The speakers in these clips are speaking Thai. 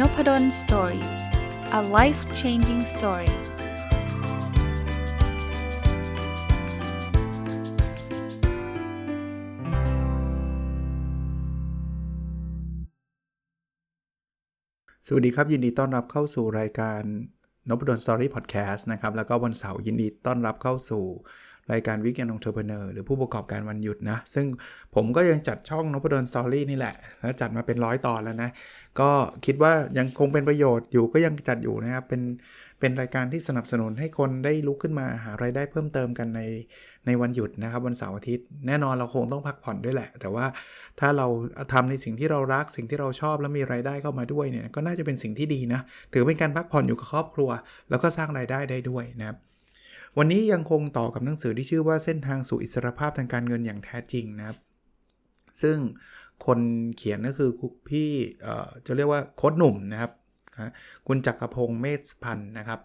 n o p ด d o สตอรี่ a life changing story สวัสดีครับ ยินดีต้อนรับเข้าสู่รายการนพดลสตอรี่พอดแคสต์นะครับ แล้วก็วันเสาร์ยินดีต้อนรับเข้าสู่ รายการวิกแอนองเทอร์เพเนอร์หรือผู้ประกอบการวันหยุดนะ ซึ่งผมก็ยังจัดช่องนพดลสตอรี่นี่แหละแล้วจัดมาเป็นร้อยตอนแล้วนะ ก็คิดว่ายังคงเป็นประโยชน์อยู่ก็ยังจัดอยู่นะครับ เป็นเป็นรายการที่สนับสนุนให้คนได้ลุกขึ้นมาหารายได้เพิ่มเติมกันในในวันหยุดนะครับวันเสาร์อาทิตย์ แน่นอนเราคงต้องพักผ่อนด้วยแหละ แต่ว่าถ้าเราทำในสิ่งที่เรารักสิ่งที่เราชอบแล้วมีรายได้เข้ามาด้วยเนี่ยก็น่าจะเป็นสิ่งที่ดีนะถือเป็นการพักผ่อนอยู่กับครอบครัว แล้วก็สร้างรายได้ได้ด้วยนะครับ วันนี้ยังคงต่อกับหนังสือที่ชื่อว่าเส้นทางสู่อิสรภาพทางการเงินอย่างแท้จริงนะครับ ซึ่งคนเขียนก็คือพี่จะเรียกว่าโค้ดหนุ่มนะครับ คุณจักรพงศ์เมธพันธ์นะครับ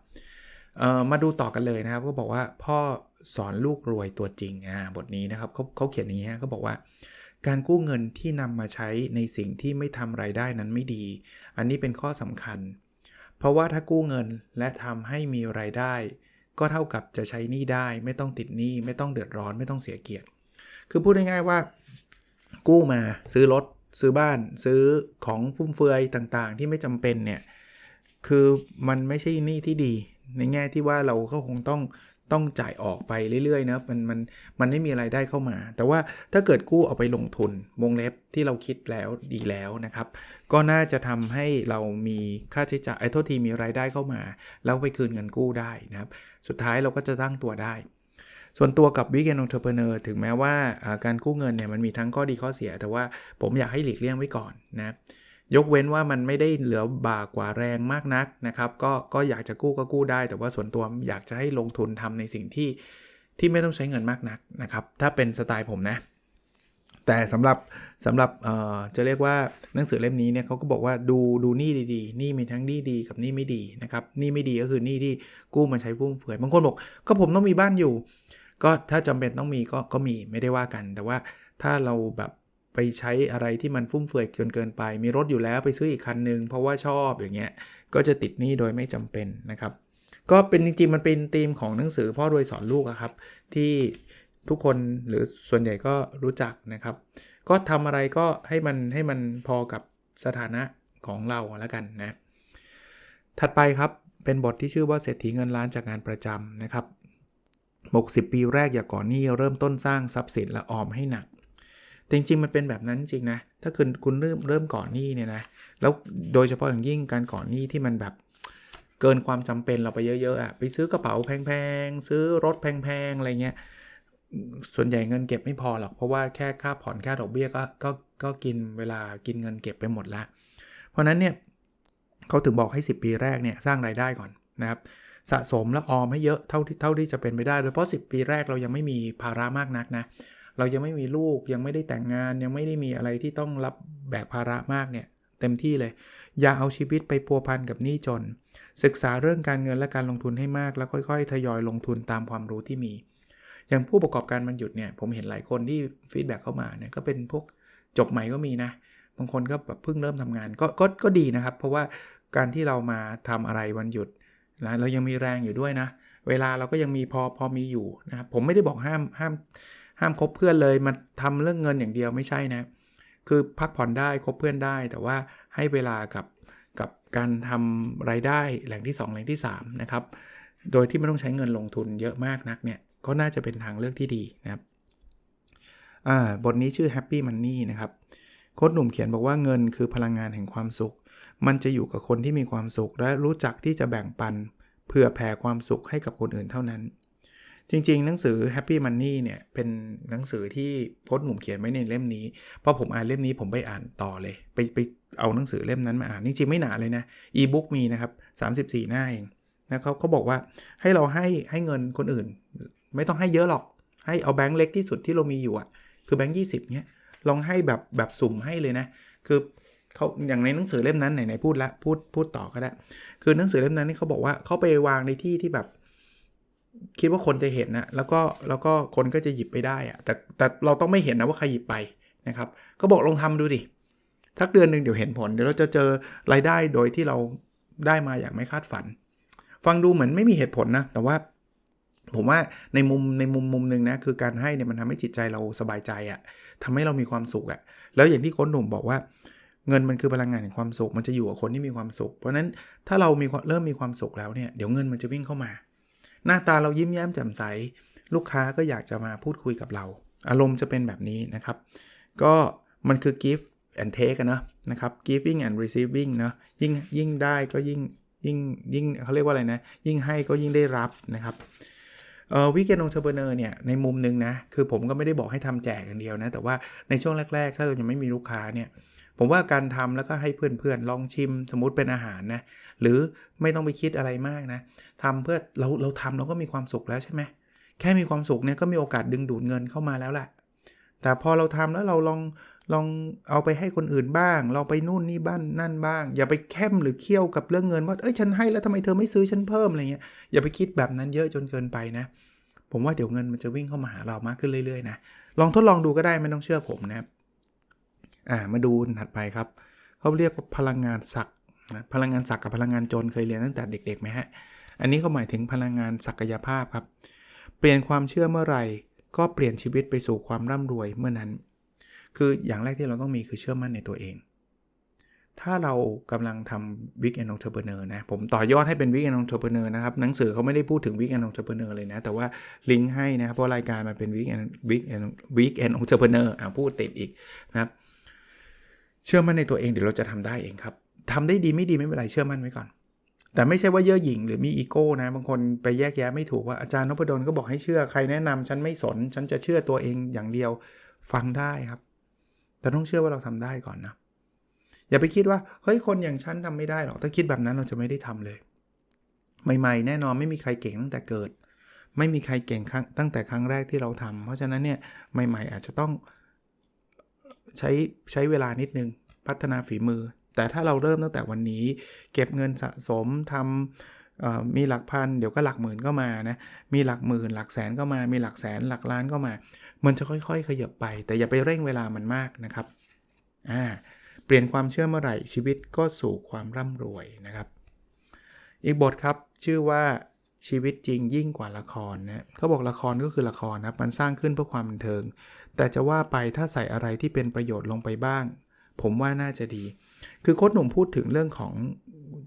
มาดูต่อกันเลยนะครับก็บอกว่าพ่อสอนลูกรวยตัวจริงอ่าบทนี้นะครับเขาเขาเขียนอย่างนี้ฮะเขาบอกว่า การกู้เงินที่นำมาใช้ในสิ่งที่ไม่ทำไรายได้นั้นไม่ดี อันนี้เป็นข้อสำคัญ เพราะว่าถ้ากู้เงินและทำให้มีรายได้ ก็เท่ากับจะใช้หนี้ได้ ไม่ต้องติดหนี้ไม่ต้องเดือดร้อนไม่ต้องเสียเกียรติ คือพูดง่ายๆว่า กู้มาซื้อรถซื้อบ้าน ซื้อของฟุ่มเฟือยต่างๆ ที่ไม่จำเป็นเนี่ยคือมันไม่ใช่หนี้ที่ดี ในแง่ที่ว่าเราก็คงต้อง ต้องจ่ายออกไปเรื่อยๆนะมันมันมันไม่มีอะไรได้เข้ามา แต่ว่าถ้าเกิดกู้เอาไปลงทุนวงเล็บที่เราคิดแล้วดีแล้วนะครับ ก็น่าจะทำให้เรามีค่าใช้จ่ายไอ้โทษทีมีรายได้เข้ามา แล้วไปคืนเงินกู้ได้นะครับ สุดท้ายเราก็จะตั้งตัวได้ ส่วนตัวกับวิกเกนองเทอร์เพเนอร์ถึงแม้ว่าการกู้เงินเนี่ยมันมีทั้งข้อดีข้อเสีย แต่ว่าผมอยากให้หลีกเลี่ยงไว้ก่อนนะ ยกเว้นว่ามันไม่ได้เหลือบากว่าแรงมากนักนะครับก็ก็อยากจะกู้ก็กู้ได้ แต่ว่าส่วนตัวอยากจะให้ลงทุนทำในสิ่งที่ที่ไม่ต้องใช้เงินมากนักนะครับ ถ้าเป็นสไตล์ผมนะ แต่สำหรับสำหรับจะเรียกว่าหนังสือเล่มนี้เนี่ยเขาก็บอกว่าดูดูหนี้ดีๆหนี้มีทั้งหนี้ดีกับหนี้ไม่ดีนะครับหนี้ไม่ดีก็คือหนี้ที่กู้มาใช้ฟุ่มเฟือยบางคนบอกก็ผมต้องมีบ้านอยู่ ก็ถ้าจำเป็นต้องมีก็ก็มีไม่ได้ว่ากัน แต่ว่าถ้าเราแบบ ไปใช้อะไรที่มันฟุ่มเฟือยจนเกินไป มีรถอยู่แล้วไปซื้ออีกคันนึงเพราะว่าชอบอย่างเงี้ยก็จะติดหนี้โดยไม่จำเป็นนะครับ ก็เป็นจริงๆมันเป็นธีมของหนังสือพ่อรวยสอนลูกครับ ที่ทุกคนหรือส่วนใหญ่ก็รู้จักนะครับ ก็ทำอะไรก็ให้มันให้มันพอกับสถานะของเราแล้วกันนะถัดไปครับเป็นบทที่ชื่อว่าเศรษฐีเงินล้านจากงานประจำนะครับ 60 ปีแรกอย่าก่อนหนี้เริ่มต้นสร้างทรัพย์สินและออมให้หนัก แต่จริงๆมันเป็นแบบนั้นจริงนะ ถ้าคุณคุณเริ่มเริ่มก่อนหนี้เนี่ยนะ แล้วโดยเฉพาะอย่างยิ่งการก่อนหนี้ที่มันแบบเกินความจำเป็นเราไปเยอะๆอะ่ะไปซื้อกระเป๋าแพงๆ ซื้อรถแพงๆ อะไรเงี้ย ส่วนใหญ่เงินเก็บไม่พอหรอก เพราะว่าแค่ค่าผ่อนค่าดอกเบี้ยก็ก็ก็กินเวลากินเงินเก็บไปหมดล้วเพราะนั้นเนี่ยเขาถึงบอกให้ 10 ปีแรกเนี่ยสร้างรายได้ก่อนนะครับสะสมและออมให้เยอะเท่าที่เท่าที่จะเป็นไปได้โดยเฉพาะ 10 ปีแรกเรายังไม่มีภาระมากนักนะ เรายังไม่มีลูกยังไม่ได้แต่งงานยังไม่ได้มีอะไรที่ต้องรับแบกภาระมากเนี่ยเต็มที่เลย อย่าเอาชีวิตไปพัวพันกับหนี้จน ศึกษาเรื่องการเงินและการลงทุนให้มาก แล้วค่อย ๆ ทยอยลงทุนตามความรู้ที่มี อย่างผู้ประกอบการมันหยุดเนี่ยผมเห็นหลายคนที่ฟีดแบ็กเข้ามาเนี่ยก็เป็นพวกจบใหม่ก็มีนะบางคนก็แบบเพิ่งเริ่มทำงานก็ก็ก็ดีนะครับ เพราะว่าการที่เรามาทำอะไรวันหยุดนะเรายังมีแรงอยู่ด้วยนะ เวลาเราก็ยังมีพอพอมีอยู่นะครับผมไม่ได้บอกห้ามห้าม ห้ามคบเพื่อนเลยมาทำเรื่องเงินอย่างเดียวไม่ใช่นะ คือพักผ่อนได้คบเพื่อนได้ แต่ว่าให้เวลากับกับการทำรายได้แหล่งที่ 2 แหล่งที่ 3 นะครับ โดยที่ไม่ต้องใช้เงินลงทุนเยอะมากนักเนี่ยก็น่าจะเป็นทางเลือกที่ดีนะครับบทนี้ชื่อ Happy Money นะครับโค้ดหนุ่มเขียนบอกว่าเงินคือพลังงานแห่งความสุข มันจะอยู่กับคนที่มีความสุข และรู้จักที่จะแบ่งปันเพื่อแผ่ความสุขให้กับคนอื่นเท่านั้น จริงๆ หนังสือ Happy Money เนี่ยเป็นหนังสือที่พจน์หนุ่มเขียนไว้ในเล่มนี้พอผมอ่านเล่มนี้ผมไปอ่านต่อเลย ไปไปเอาหนังสือเล่มนั้นมาอ่านจริงๆไม่หนาเลยนะอีบุ๊กมีนะครับ34 หน้าเองนะเขาเขาบอกว่าให้เราให้ให้เงินคนอื่น ไม่ต้องให้เยอะหรอก ให้เอาแบงค์เล็กที่สุดที่เรามีอยู่อะคือแบงค์ยีเนี่ยลองให้แบบแบบสุ่มให้เลยนะ คือเขาอย่างในหนังสือเล่มนั้นไหนๆพูดละพูดพูดต่อก็ได้ คือหนังสือเล่มนั้นนี่เขาบอกว่าเขาไปวางในที่ที่แบบ คิดว่าคนจะเห็นนะแล้วก็แล้วก็คนก็จะหยิบไปได้อะแต่แต่เราต้องไม่เห็นนะว่าใครหยิบไปนะครับ ก็บอกลองทำดูดิทักเดือนหนึ่งเดี๋ยวเห็นผล เดี๋ยวเราจะเจอรายได้โดยที่เราได้มาอย่างไม่คาดฝัน ฟังดูเหมือนไม่มีเหตุผลนะ แต่ว่าผมว่าในมุมในมุมมุมหนึ่งนะคือการให้เนี่ยมันทำให้จิตใจเราสบายใจอะ่ะทำให้เรามีความสุขอะ่ะแล้วอย่างที่โค้ชหนุ่มบอกว่า เงินมันคือพลังงานแห่งความสุข มันจะอยู่กับคนที่มีความสุข เพราะฉะนั้นถ้าเรามีเริ่มมีความสุขแล้วเนี่ยเดี๋ยวเงินมันจะวิ่งเข้ามา หน้าตาเรายิ้มแย้มแจ่มใส ลูกค้าก็อยากจะมาพูดคุยกับเรา อารมณ์จะเป็นแบบนี้นะครับ ก็มันคือ give and take กันนะนะครับ giving and receiving นะยิ่งยิ่งได้ก็ยิ่งยิ่งยิ่งเขาเรียกว่าอะไรนะ ยิ่งให้ก็ยิ่งได้รับนะครับวิกเกนองเทอร์เบเนอร์เนี่ยในมุมหนึ่งนะคือผมก็ไม่ได้บอกให้ทำแจกอย่างเดียวนะ แต่ว่าในช่วงแรก ๆ ถ้าเรายังไม่มีลูกค้าเนี่ยผมว่าการทำแล้วก็ให้เพื่อนๆลองชิมสมมติเป็นอาหารนะ หรือไม่ต้องไปคิดอะไรมากนะทำเพื่อเราเราทำเราก็มีความสุขแล้วใช่ไหมแค่มีความสุขเนี่ยก็มีโอกาสดึงดูดเงินเข้ามาแล้วแหละแต่พอเราทำแล้วเราลองลองเอาไปให้คนอื่นบ้าง เราไปนู่นนี่บ้านนั่นบ้าง อย่าไปแค้มหรือเคี่ยวกับเรื่องเงินว่าเอ้ยฉันให้แล้วทำไมเธอไม่ซื้อฉันเพิ่มอะไรเงี้ยอย่าไปคิดแบบนั้นเยอะจนเกินไปนะ ผมว่าเดี๋ยวเงินมันจะวิ่งเข้ามาหาเรามากขึ้นเรื่อยๆนะลองทดลองดูก็ได้ไม่ต้องเชื่อผมนะอ่ามาดูถัดไปครับเขาเรียกว่าพลังงานศัก นะพลังงานศักดิ์กับพลังงานจนเคยเรียนตั้งแต่เด็กๆไหมฮะ อันนี้เขาหมายถึงพลังงานศักยภาพครับ เปลี่ยนความเชื่อเมื่อไหร่ ก็เปลี่ยนชีวิตไปสู่ความร่ำรวยเมื่อนั้น คืออย่างแรกที่เราต้องมีคือเชื่อมั่นในตัวเอง ถ้าเรากำลังทำวิกแอนนองเทอร์เ n อร์นะ ผมต่อยอดให้เป็นวิกแอนนองเทอร์เ n อร์นะครับ หนังสือเขาไม่ได้พูดถึงวิกแอนนองเทอร์เ n อร์เลยนะ แต่ว่าลิงก์ให้นะครับ เพราะรายการมันเป็นวิกแอนวิกแอนวิกแอนนองเทอร์เ n อร์อ่าพูดติดอีกนะครับ เชื่อมั่นในตัวเองเดี๋ยวเราจะทำได้เองครับ ทำได้ดีไม่ดีไม่เป็นไรเชื่อมั่นไว้ก่อน แต่ไม่ใช่ว่าเย่อหยิ่งหรือมีอีโก้นะ บางคนไปแยกแยะไม่ถูกว่าอาจารย์นพดลก็บอกให้เชื่อใครแนะนำฉันไม่สน ฉันจะเชื่อตัวเองอย่างเดียวฟังได้ครับ แต่ต้องเชื่อว่าเราทำได้ก่อนนะอย่าไปคิดว่าเฮ้ยคนอย่างฉันทำไม่ได้หรอกถ้าคิดแบบนั้นเราจะไม่ได้ทำเลย ใหม่ๆ แน่นอนไม่มีใครเก่งตั้งแต่เกิด ไม่มีใครเก่งครั้งตั้งแต่ครั้งแรกที่เราทำเพราะฉะนั้นเนี่ยใหม่ ๆ อาจจะต้องใช้ใช้เวลานิดนึงพัฒนาฝีมือ แต่ถ้าเราเริ่มตั้งแต่วันนี้ เก็บเงินสะสมทำมีหลักพันเดี๋ยวก็หลักหมื่นก็มานะมีหลักหมื่นหลักแสนก็มา มีหลักแสนหลักล้านก็มา มันจะค่อยๆ ขยับไป แต่อย่าไปเร่งเวลามันมากนะครับอ่าเปลี่ยนความเชื่อเมื่อไหร่ชีวิตก็สู่ความร่ำรวยนะครับ อีกบทครับชื่อว่าชีวิตจริงยิ่งกว่าละครนะเขาบอกละครก็คือละครนะมันสร้างขึ้นเพื่อความบันเทิง แต่จะว่าไปถ้าใส่อะไรที่เป็นประโยชน์ลงไปบ้าง ผมว่าน่าจะดี คือโค้ชหนุ่มพูดถึงเรื่องของ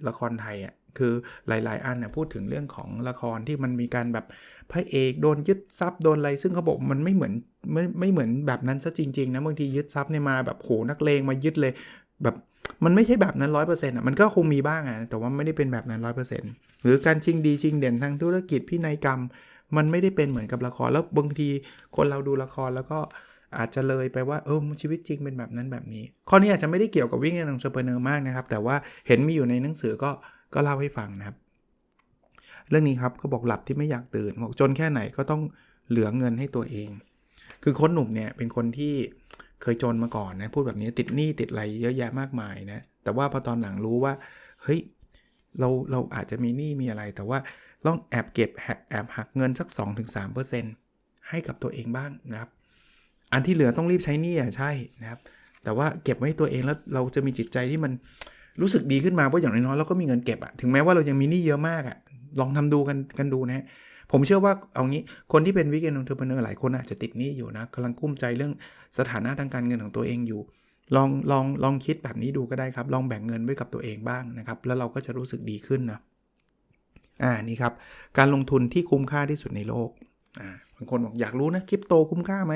ละครไทยอะคือหลาย ๆ อันเนี่ยพูดถึงเรื่องของละครที่มันมีการแบบพระเอกโดนยึดทรัพย์โดนอะไร ซึ่งเขาบอกมันไม่เหมือนไม่ไม่เหมือนแบบนั้นซะจริง ๆ นะบางทียึดทรัพย์เนี่ยมาแบบโหนักเลงมายึดเลย แบบมันไม่ใช่แบบนั้นร้อยเปอร์เซ็นต์อะมันก็คงมีบ้างอะแต่ว่าไม่ได้เป็นแบบนั้นร้อยเปอร์เซ็นต์หรือการชิงดีชิงเด่นทางธุรกิจพินัยกรรม มันไม่ได้เป็นเหมือนกับละครแล้วบางทีคนเราดูละครแล้วก็ อาจจะเลยไปว่าเออชีวิตจริงเป็นแบบนั้นแบบนี้ ข้อนี้อาจจะไม่ได้เกี่ยวกับวิ่งในองเชอร์เปเนอร์มากนะครับ แต่ว่าเห็นมีอยู่ในหนังสือก็ก็เล่าให้ฟังนะครับ เรื่องนี้ครับก็บอกหลับที่ไม่อยากตื่นบอกจนแค่ไหนก็ต้องเหลือเงินให้ตัวเอง คือคนหนุ่มเนี่ยเป็นคนที่เคยจนมาก่อนนะพูดแบบนี้ติดหนี้ติดอะไรเยอะแยะมากมายนะแต่ว่าพอตอนหลังรู้ว่าเฮ้ยเราเราอาจจะมีหนี้มีอะไร แต่ว่าต้องแอบเก็บแอบหักเงินสัก 2-3%ให้กับตัวเองบ้างนะครับ อันที่เหลือต้องรีบใช้นี้อะใช่นะครับ แต่ว่าเก็บไว้ตัวเองแล้วเราจะมีจิตใจที่มันรู้สึกดีขึ้นมาเพราะอย่างน้อยๆเราก็มีเงินเก็บอะถึงแม้ว่าเรายังมีหนี้เยอะมากอะลองทำดูกันกันดูนะผมเชื่อว่าเอางี้คนที่เป็นวิกเกนองเทอร์เพเนอร์หลายคนอาจจะติดหนี้อยู่นะกำลังกุ้มใจเรื่องสถานะทางการเงินของตัวเองอยู่ ลองลองลองคิดแบบนี้ดูก็ได้ครับ ลองแบ่งเงินไว้กับตัวเองบ้างนะครับ แล้วเราก็จะรู้สึกดีขึ้นนะอ่านี่ครับ การลงทุนที่คุ้มค่าที่สุดในโลกอ่าางคนบอกอยากรู้นะคริปโตคุ้มค่าไหม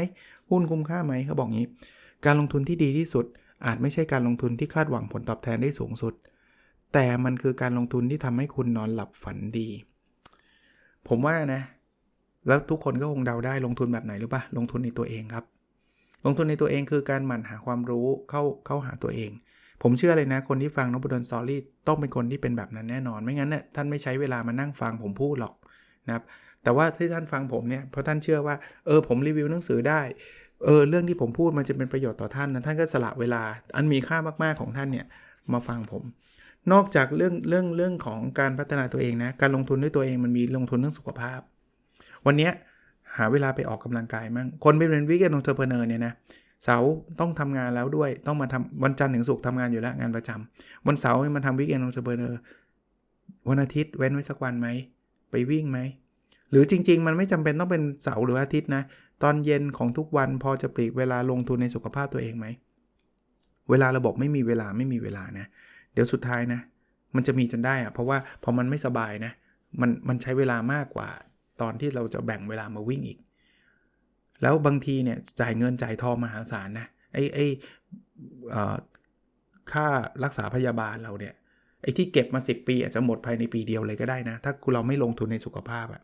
หุ้นคุ้มค่าไหมเขาบอกงี้ การลงทุนที่ดีที่สุด อาจไม่ใช่การลงทุนที่คาดหวังผลตอบแทนได้สูงสุด แต่มันคือการลงทุนที่ทำให้คุณนอนหลับฝันดี ผมว่านะ แล้วทุกคนก็คงเดาได้ลงทุนแบบไหนหรือปะลงทุนในตัวเองครับ ลงทุนในตัวเองคือการหมั่นหาความรู้เข้าเข้าหาตัวเองผมเชื่อเลยนะคนที่ฟังนบุดลสตอรี่ต้องเป็นคนที่เป็นแบบนั้นแน่นอน ไม่งั้นเนี่ยท่านไม่ใช้เวลามานั่งฟังผมพูดหรอกนะครับ แต่ว่าที่ท่านฟังผมเนี่ยเพราะท่านเชื่อว่าเออผมรีวิวหนังสือได้เออเรื่องที่ผมพูดมันจะเป็นประโยชน์ต่อท่านนะท่านก็สละเวลาอันมีค่ามากๆของท่านเนี่ยมาฟังผม นอกจากเรื่องเรื่องเรื่องของการพัฒนาตัวเองนะการลงทุนด้วยตัวเองมันมีลงทุนเรื่องสุขภาพ วันนี้หาเวลาไปออกกำลังกายมั่งคนเป็นวิกเกนองเทอร์เพเนอร์เนี่ยนะเสาร์ต้องทำงานแล้วด้วยต้องมาทำวันจันทร์ถึงศุกร์ทำงานอยู่แล้วงานประจำวันเสาร์มาทำวิกเอนองเทอร์เบเนอร์วันอาทิตย์เว้นไว้สักวันไหมไปวิ่งไหม หรือจริง ๆ มันไม่จำเป็นต้องเป็นเสาร์หรืออาทิตย์นะ ตอนเย็นของทุกวันพอจะปลีกเวลาลงทุนในสุขภาพตัวเองไหม เวลาเราบอกไม่มีเวลาไม่มีเวลานะ เดี๋ยวสุดท้ายนะ มันจะมีจนได้อะเพราะว่าพอมันไม่สบายนะ มันมันใช้เวลามากกว่า ตอนที่เราจะแบ่งเวลามาวิ่งอีก แล้วบางทีเนี่ยจ่ายเงินจ่ายทองมหาศาลนะ ไอ้ไอ้ค่ารักษาพยาบาลเราเนี่ย ไอ้ที่เก็บมา 10 ปีอาจจะหมดภายในปีเดียวเลยก็ได้นะ ถ้าเราไม่ลงทุนในสุขภาพอะ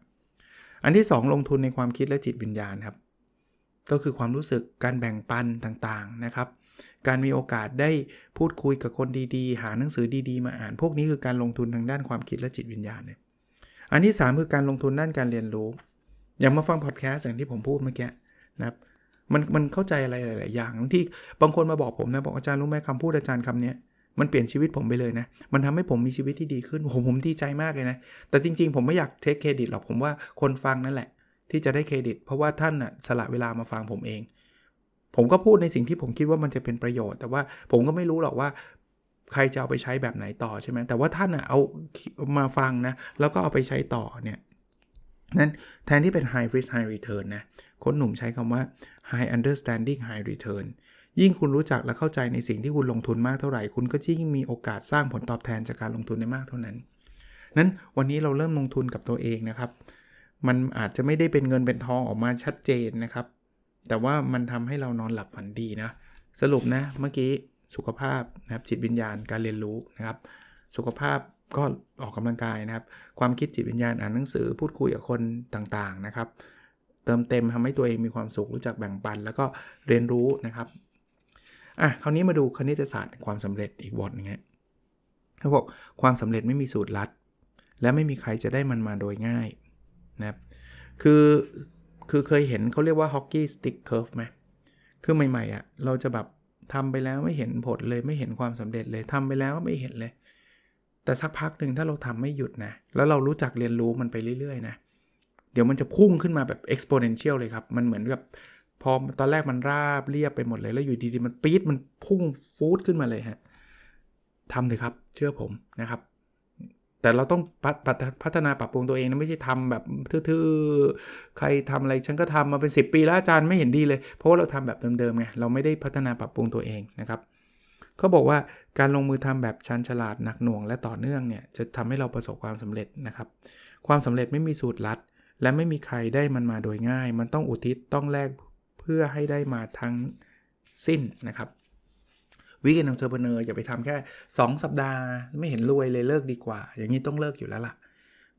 อันที่ 2 ลงทุนในความคิดและจิตวิญญาณครับ ก็คือความรู้สึกการแบ่งปันต่างๆนะครับ การมีโอกาสได้พูดคุยกับคนดีๆ หาหนังสือดีๆ มาอ่าน พวกนี้คือการลงทุนทางด้านความคิดและจิตวิญญาณเลยอันที่ 3 คือการลงทุนด้านการเรียนรู้ อย่างมาฟังพอดแคสต์อย่างที่ผมพูดเมื่อกี้นะครับมันมันเข้าใจอะไรหลาย ๆ อย่างที่บางคนมาบอกผมนะบอกอาจารย์รู้ไหมคำพูดอาจารย์คำนี้ มันเปลี่ยนชีวิตผมไปเลยนะ มันทำให้ผมมีชีวิตที่ดีขึ้น ผมผมดีใจมากเลยนะ แต่จริงๆ ผมไม่อยากเทคเครดิตหรอก ผมว่าคนฟังนั่นแหละ ที่จะได้เครดิต เพราะว่าท่านน่ะสละเวลามาฟังผมเอง ผมก็พูดในสิ่งที่ผมคิดว่ามันจะเป็นประโยชน์ แต่ว่าผมก็ไม่รู้หรอกว่า ใครจะเอาไปใช้แบบไหนต่อใช่ไหม แต่ว่าท่านน่ะเอามาฟังนะ แล้วก็เอาไปใช้ต่อเนี่ย นั้นแทนที่เป็น high risk high return นะ คนหนุ่มใช้คำว่า high understanding high return ยิ่งคุณรู้จักและเข้าใจในสิ่งที่คุณลงทุนมากเท่าไหร่ คุณก็ยิ่งมีโอกาสสร้างผลตอบแทนจากการลงทุนได้มากเท่านั้น นั้นวันนี้เราเริ่มลงทุนกับตัวเองนะครับ มันอาจจะไม่ได้เป็นเงินเป็นทองออกมาชัดเจนนะครับ แต่ว่ามันทำให้เรานอนหลับฝันดีนะ สรุปนะเมื่อกี้สุขภาพนะครับจิตวิญญาณการเรียนรู้นะครับ สุขภาพก็ออกกำลังกายนะครับ ความคิดจิตวิญญาณอ่านหนังสือพูดคุยกับคนต่างๆนะครับ เติมเต็มทำให้ตัวเองมีความสุขรู้จักแบ่งปัน แล้วก็เรียนรู้นะครับ อะคราวนี้มาดูคณิตศาสตร์ความสำเร็จอีกบทนึงฮะเขาบอกความสำเร็จไม่มีสูตรลัด และไม่มีใครจะได้มันมาโดยง่ายนะครับคือคือเคยเห็นเขาเรียกว่าฮอกกี้สติ๊กเคอร์ฟไหมคือใหม่ๆอะ่ะเราจะแบบทำไปแล้วไม่เห็นผลเลยไม่เห็นความสำเร็จเลยทำไปแล้วก็ไม่เห็นเลย แต่สักพักหนึ่งถ้าเราทำไม่หยุดนะ แล้วเรารู้จักเรียนรู้มันไปเรื่อยๆนะเดี๋ยวมันจะพุ่งขึ้นมาแบบ exponential เลยครับ มันเหมือนกับ พอตอนแรกมันราบเรียบไปหมดเลยแล้วอยู่ดีๆมันปี๊ดมันพุ่งฟูดขึ้นมาเลยฮะทำเลยครับ เชื่อผมนะครับ แต่เราต้องพัฒนาปรับปรุงตัวเองนะไม่ใช่ทำแบบทื่อๆใครทำอะไรฉันก็ทำมาเป็น 10 ปีแล้วอาจารย์ไม่เห็นดีเลย เพราะว่าเราทำแบบเดิมๆไงเราไม่ได้พัฒนาปรับปรุงตัวเองนะครับเขาบอกว่าการลงมือทำแบบชันฉลาดหนักหน่วงและต่อเนื่องเนี่ยจะทำให้เราประสบความสำเร็จนะครับ ความสำเร็จไม่มีสูตรลัด และไม่มีใครได้มันมาโดยง่าย มันต้องอุทิศต้องแลก เพื่อให้ได้มาทั้งสิ้นนะครับวิกเอนของเทอร์เบเนอร์อย่าไปทำแค่ 2 สัปดาห์ ไม่เห็นรวยเลยเลิกดีกว่า อย่างนี้ต้องเลิกอยู่แล้วล่ะ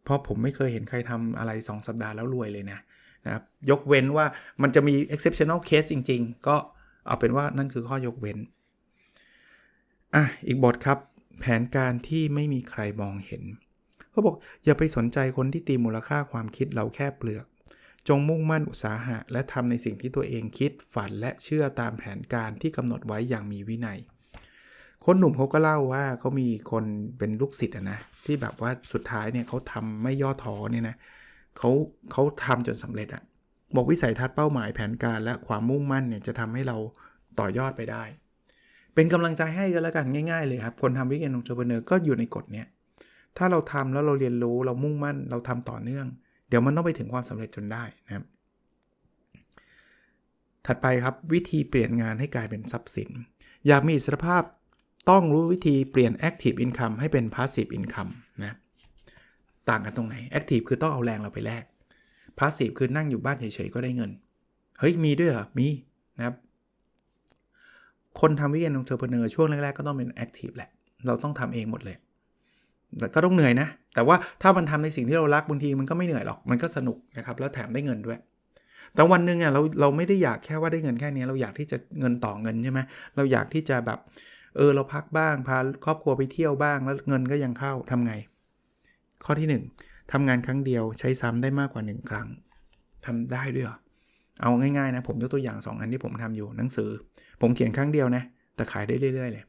เพราะผมไม่เคยเห็นใครทำอะไร 2 สัปดาห์แล้วรวยเลยนะนะครับยกเว้นว่ามันจะมี exceptional case จริง ๆ ก็เอาเป็นว่านั่นคือข้อยกเว้นอะอีกบทครับ แผนการที่ไม่มีใครมองเห็นเขาบอกอย่าไปสนใจคนที่ตีมูลค่าความคิดเราแค่เปลือก จงมุ่งมั่นอุตสาหะ และทำในสิ่งที่ตัวเองคิดฝันและเชื่อตามแผนการที่กำหนดไว้อย่างมีวินัย คนหนุ่มเขาก็เล่าว่าเขามีคนเป็นลูกศิษย์นะที่แบบว่าสุดท้ายเนี่ยเขาทำไม่ย่อท้อเนี่ยนะเขาเขาทำจนสำเร็จอะบอกวิสัยทัศน์เป้าหมายแผนการและความมุ่งมั่นเนี่ยจะทำให้เราต่อยอดไปได้ เป็นกำลังใจให้กันแล้วกันง่ายๆเลยครับ คนทำวิกเอนองเทอร์เบเนอร์ก็อยู่ในกฎเนี้ยถ้าเราทำแล้วเราเรียนรู้เรามุ่งมั่นเราทำต่อเนื่อง ดี๋ยวมันต้องไปถึงความสำเร็จจนได้นะครับ ถัดไปครับวิธีเปลี่ยนงานให้กลายเป็นทรัพย์สิน อยากมีอิสรภาพต้องรู้วิธีเปลี่ยน active income ให้เป็น passive income นะต่างกันตรงไหน active คือต้องเอาแรงเราไปแลก passive คือนั่งอยู่บ้านเฉยๆก็ได้เงิน เฮ้ย มีด้วยเหรอ มีนะครับ คนทำวิกเอนองเทอร์เพเนอร์ช่วงแรกๆ ก็ต้องเป็น active แหละ เราต้องทำเองหมดเลย ก็ต้องเหนื่อยนะ แต่ว่าถ้ามันทำในสิ่งที่เรารักบางทีมันก็ไม่เหนื่อยหรอก มันก็สนุกนะครับ แล้วแถมได้เงินด้วย แต่วันหนึ่งอะเราเราไม่ได้อยากแค่ว่าได้เงินแค่นี้ เราอยากที่จะเงินต่อเงินใช่ไหมเราอยากที่จะแบบเออเราพักบ้าง พาครอบครัวไปเที่ยวบ้าง แล้วเงินก็ยังเข้าทำไง ข้อที่ 1ทำงานครั้งเดียวใช้ซ้ำได้มากกว่า 1 ครั้งทำได้ด้วยเอาง่ายๆนะผมยกตัวอย่าง 2 อันที่ผมทำอยู่หนังสือ ผมเขียนครั้งเดียวนะแต่ขายได้เรื่อยๆเลย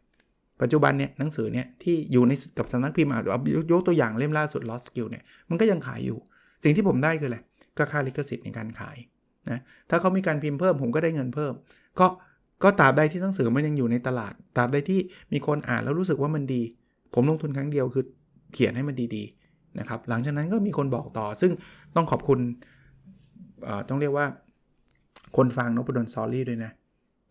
ปัจจุบันเนี่ยหนังสือเนี่ยที่อยู่ในกับสำนักพิมพ์อาจจะยกตัวอย่างเล่มล่าสุด Lost Skill เนี่ยมันก็ยังขายอยู่ สิ่งที่ผมได้คืออะไรก็ค่าลิขสิทธิ์ในการขายนะถ้าเขามีการพิมพ์เพิ่มผมก็ได้เงินเพิ่ม ก็ก็ตราบใดที่หนังสือมันยังอยู่ในตลาดตราบใดที่มีคนอ่านแล้วรู้สึกว่ามันดี ผมลงทุนครั้งเดียวคือเขียนให้มันดีๆนะครับหลังจากนั้นก็มีคนบอกต่อ ซึ่งต้องขอบคุณต้องเรียกว่าคนฟังนพดลซอรี่ด้วยนะ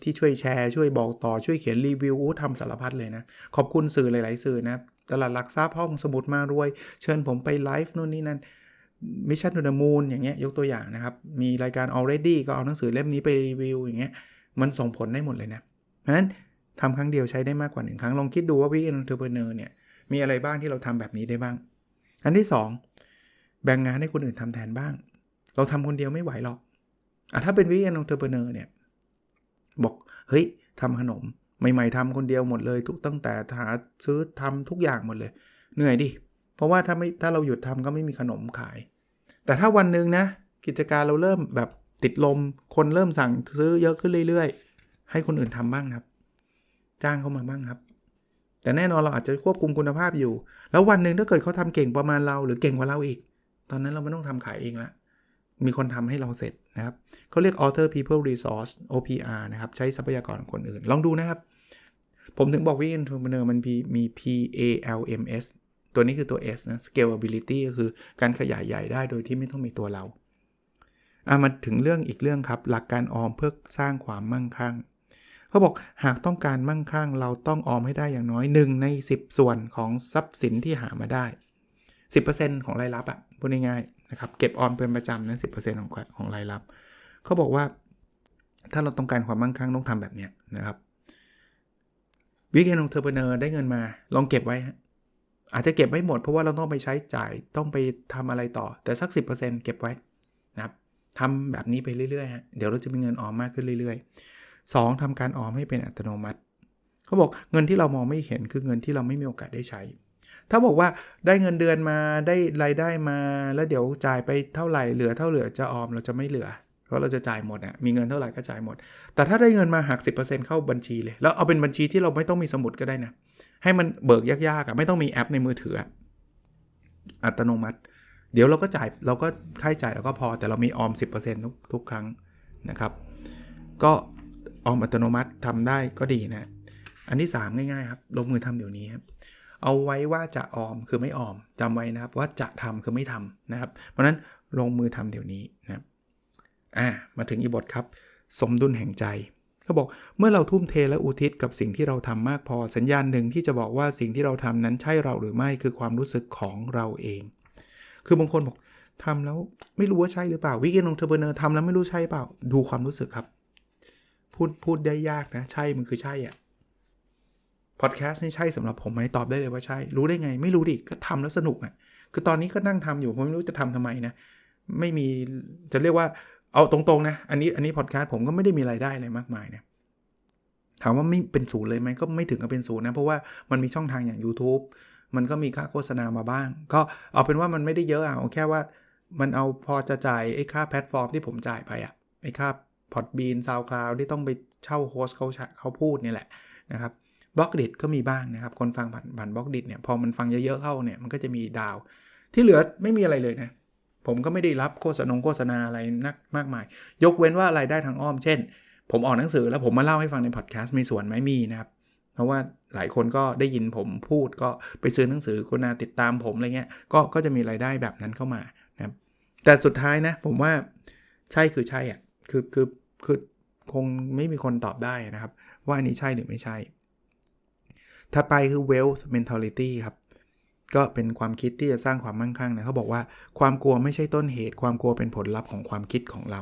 ที่ช่วยแชร์ช่วยบอกต่อช่วยเขียนรีวิวทำสารพัดเลยนะ ขอบคุณสื่อหลาย ๆ สื่อนะตลาดหลักทรัพย์ห้องสมุดมารวย เชิญผมไปไลฟ์นู่นนี่นั่นมิชชั่น to the moon อย่างเงี้ยยกตัวอย่างนะครับ มีรายการ already ก็เอาหนังสือเล่มนี้ไปรีวิวอย่างเงี้ยมันส่งผลได้หมดเลยนะ เพราะนั้นทำครั้งเดียวใช้ได้มากกว่าหนึ่งครั้งลองคิดดูว่าวิกเอนเตอร์เพเนอร์เนี่ยมีอะไรบ้างที่เราทำแบบนี้ได้บ้าง อันที่ 2 แบ่งงานให้คนอื่นทำแทนบ้าง เราทำคนเดียวไม่ไหวหรอกอะถ้าเป็นวิกเอนเตอร์เพเนอร์เนี่ย บอกเฮ้ยทำขนมใหม่ๆทำคนเดียวหมดเลย ทุกตั้งแต่หาซื้อทำทุกอย่างหมดเลย เหนื่อยดิ เพราะว่าถ้าไม่ถ้าเราหยุดทำก็ไม่มีขนมขาย แต่ถ้าวันหนึ่งนะ กิจการเราเริ่มแบบติดลม คนเริ่มสั่งซื้อเยอะขึ้นเรื่อยๆ ให้คนอื่นทำบ้างครับ จ้างเข้ามาบ้างครับ แต่แน่นอนเราอาจจะควบคุมคุณภาพอยู่ แล้ววันหนึ่งถ้าเกิดเขาทำเก่งประมาณเรา หรือเก่งกว่าเราอีก ตอนนั้นเราไม่ต้องทำขายเองละมีคนทำให้เราเสร็จ นะครับเขาเรียก author people resource OPR นะครับ ใช้ทรัพยากรของคนอื่น ลองดูนะครับ ผมถึงบอกว่า entrepreneur มันมีมี PALMS ตัวนี้คือตัว S นะ scalability ก็คือการขยายใหญ่ได้โดยที่ไม่ต้องมีตัวเราอามาถึงเรื่องอีกเรื่องครับ หลักการออมเพื่อสร้างความมั่งคั่งเขาบอกหากต้องการมั่งคั่ง เราต้องออมให้ได้อย่างน้อย 1 ใน 10 ส่วนของทรัพย์สินที่หามาได้ 10%ของรายรับอะ่ะพูดง่ายๆ นะครับเก็บออมเป็นประจำนะ10%ของของรายรับ เขาบอกว่าถ้าเราต้องการความมั่งคั่งต้องทำแบบนี้นะครับวิกเอนองเทอร์เบเนอร์ได้เงินมา ลองเก็บไว้ อาจจะเก็บไม่หมดเพราะว่าเราต้องไปใช้จ่ายต้องไปทำอะไรต่อ แต่สัก 10%เก็บไว้นะครับทำแบบนี้ไปเรื่อยๆฮะเดี๋ยวเราจะมีเงินออมมากขึ้นเรื่อย ๆ 2. ทำการออมให้เป็นอัตโนมัติ เขาบอกเงินที่เรามองไม่เห็นคือเงินที่เราไม่มีโอกาสได้ใช้ ถ้าบอกว่าได้เงินเดือนมาได้รายได้มาแล้วเดี๋ยวจ่ายไปเท่าไหร่เหลือเท่าเหลือจะออมเราจะไม่เหลือ เพราะเราจะจ่ายหมดอะมีเงินเท่าไหร่ก็จ่ายหมด แต่ถ้าได้เงินมาหัก 10%เข้าบัญชีเลย แล้วเอาเป็นบัญชีที่เราไม่ต้องมีสมุดก็ได้นะ ให้มันเบิกยากๆอะไม่ต้องมีแอปในมือถืออัตโนมัติ เดี๋ยวเราก็จ่ายเราก็ค่าใช้จ่ายเราก็พอแต่เรามีออม 10%ทุกทุกครั้งนะครับ ก็ออมอัตโนมัติทำได้ก็ดีนะ อันที่ 3 ง่ายๆครับ ลงมือทำเดี๋ยวนี้ครับ เอาไว้ว่าจะออมคือไม่ออมจำไว้นะครับว่าจะทำคือไม่ทำนะครับ เพราะนั้นลงมือทำเดี๋ยวนี้นะครับอ่ามาถึงอีบทครับ สมดุลแห่งใจเขาบอกเมื่อเราทุ่มเทและอุทิศกับสิ่งที่เราทำมากพอสัญญาณหนึ่งที่จะบอกว่าสิ่งที่เราทำนั้นใช่เราหรือไม่คือความรู้สึกของเราเอง คือบางคนบอกทำแล้วไม่รู้ว่าใช่หรือเปล่าวิกเกนองเทอร์เบเนอร์ทำแล้วไม่รู้ใช่เปล่า ดูความรู้สึกครับ พูดพูดได้ยากนะ ใช่มันคือใช่อะ พอดแคสต์นี่ใช่สำหรับผมไหมตอบได้เลยว่าใช่ รู้ได้ไง ไม่รู้ดิก็ทำแล้วสนุกอะ่ะคือตอนนี้ก็นั่งทำอยู่ผมไม่รู้จะทำทำไมนะไม่มีจะเรียกว่าเอาตรงๆนะอันนี้อันนี้พอดแคสต์ผมก็ไม่ได้มีรายได้อะไรมากมายนะถามว่าไม่เป็นศูนย์เลยไหมก็ไม่ถึงกับเป็นศูนย์นะเพราะว่ามันมีช่องทางอย่าง YouTube มันก็มีค่าโฆษณามาบ้าง ก็เอาเป็นว่ามันไม่ได้เยอะเอาแค่ว่ามันเอาพอจะจ่ายไอ้ค่าแพลตฟอร์มที่ผมจ่ายไปอะไอ้ค่าพอดบีนซาวคลาวที่ต้องไปเช่าโฮสเขาเขาพูดนี่แหละนะครับ บล็อกดิก็มีบ้างนะครับ คนฟังผ่านผ่านบล็อกดิเนี่ยพอมันฟังเยอะๆเข้าเนี่ยมันก็จะมีดาว ที่เหลือไม่มีอะไรเลยนะ ผมก็ไม่ได้รับโฆษณาโฆษณาอะไรนักมากมาย ยกเว้นว่ารายได้ทางอ้อม เช่น ผมออกหนังสือแล้วผมมาเล่าให้ฟังในพอดแคสต์มีส่วนไหมมีนะครับ เพราะว่าหลายคนก็ได้ยินผมพูดก็ไปซื้อหนังสือคนนาติดตามผมอะไรเงี้ยก็ก็จะมีรายได้แบบนั้นเข้ามานะครับแต่สุดท้ายนะผมว่าใช่คือใช่อะคือคือคือคงไม่มีคนตอบได้นะครับ ว่าอันนี้ใช่หรือไม่ใช่ ถัดไปคือ wealth mentality ครับ ก็เป็นความคิดที่จะสร้างความมั่งคั่งนะเขาบอกว่าความกลัวไม่ใช่ต้นเหตุ ความกลัวเป็นผลลัพธ์ของความคิดของเรา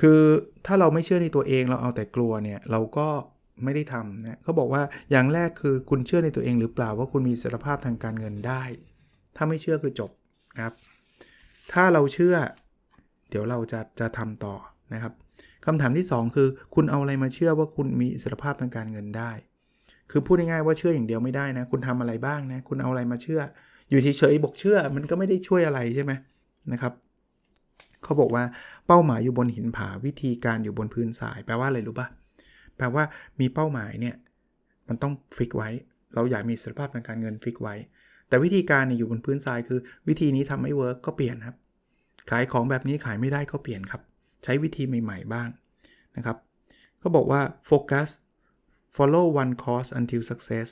คือถ้าเราไม่เชื่อในตัวเองเราเอาแต่กลัวเนี่ยเราก็ไม่ได้ทำนะเขาบอกว่าอย่างแรกคือคุณเชื่อในตัวเองหรือเปล่าว่าคุณมีศักยภาพทางการเงินได้ ถ้าไม่เชื่อคือจบนะครับถ้าเราเชื่อ เดี๋ยวเราจะจะทำต่อนะครับคำถามที่ 2 คือ คุณเอาอะไรมาเชื่อว่าคุณมีอิสรภาพทางการเงินได้ คือพูดง่ายๆว่าเชื่ออย่างเดียวไม่ได้นะ คุณทำอะไรบ้างนะ คุณเอาอะไรมาเชื่อ อยู่เฉยๆบอกเชื่อ มันก็ไม่ได้ช่วยอะไรใช่ไหมนะครับ เขาบอกว่าเป้าหมายอยู่บนหินผาวิธีการอยู่บนพื้นทราย แปลว่าอะไรรู้ปะแปลว่ามีเป้าหมายเนี่ยมันต้องฟิกไว้ เราอยากมีสภาพทางการเงินฟิกไว้ แต่วิธีการเนี่ยอยู่บนพื้นทรายคือ วิธีนี้ทำไม่เวิร์กก็เปลี่ยนครับ ขายของแบบนี้ขายไม่ได้ก็เปลี่ยนครับ ใช้วิธีใหม่ ๆ บ้างนะครับเขาบอกว่า focus follow one course until success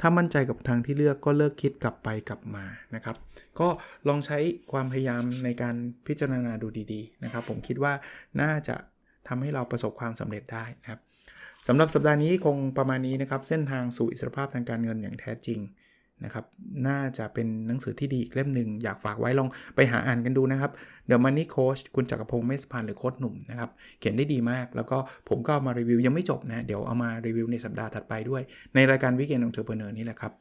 ถ้ามั่นใจกับทางที่เลือกก็เลิกคิดกลับไปกลับมานะครับ ก็ลองใช้ความพยายามในการพิจารณาดูดีๆนะครับ ผมคิดว่าน่าจะทำให้เราประสบความสำเร็จได้นะครับสำหรับสัปดาห์นี้คงประมาณนี้นะครับ เส้นทางสู่อิสรภาพทางการเงินอย่างแท้จริง นะครับ น่าจะเป็นหนังสือที่ดีอีกเล่มหนึ่งอยากฝากไว้ลองไปหาอ่านกันดูนะครับ The Money Coach คุณจักรพงศ์เมษพันหรือโค้ชหนุ่มนะครับ เขียนได้ดีมาก แล้วก็ผมก็ามารีวิวยังไม่จบนะ เดี๋ยวเอามารีวิวในสัปดาห์ถัดไปด้วย ในรายการวิกเกนของเทอร์เพเนอร์นี่แหละครับ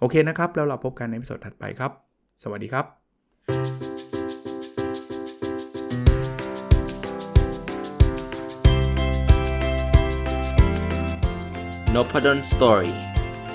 โอเคนะครับ แล้วเราพบกันในพิโซดถัดไปครับ สวัสดีครับ n o p a d o n Story,